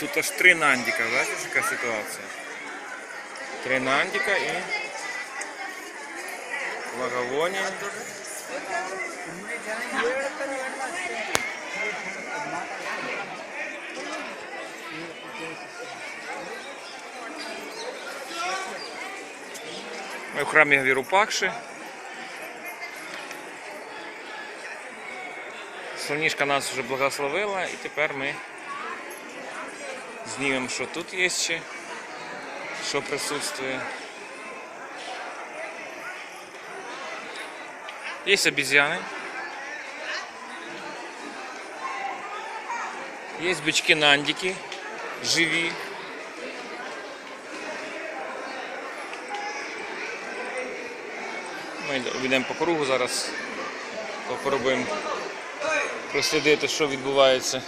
Тут аж три нандіка, бачиш, яка ситуація? Три нандіка і вагавоні. Ми в храмі Вірупакши. Сонішка нас вже благословила і тепер ми знімемо, що тут є ще, що присутствує. Є обезьяни. Є бички нандики живі. Ми йдемо по кругу зараз. Попробуємо прослідити, що відбувається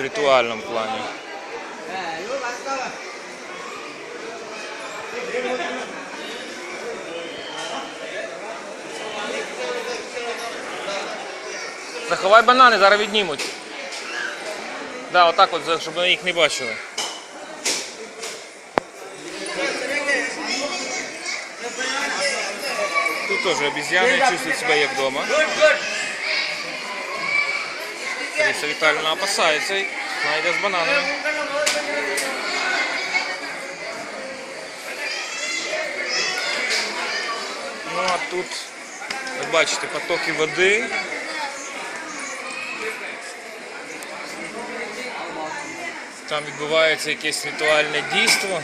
в ритуальному плані. Заховай банани, зараз віднімуть. Да, отак от, щоб вони їх не бачили. Тут теж обезьяни чувствують себе як вдома. Лариса Віталіївна опасається і вона йде з бананами. Ну а тут, ви бачите, потоки води. Там відбувається якесь ритуальне дійство.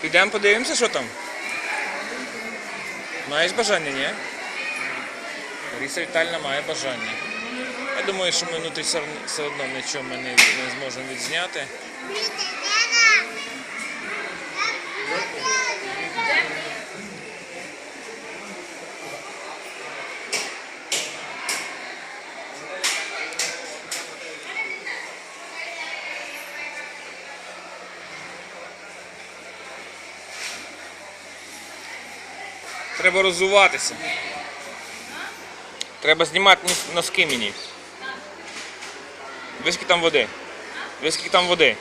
Підемо подивимося, що там. Маєш бажання, ні? Лариса Вітальна має бажання. Я думаю, що ми внутрі все одно нічого ми не, не зможемо відзняти. Треба розуватися. Треба знімати носки мені. Ви скільки там води? Ви скільки там води?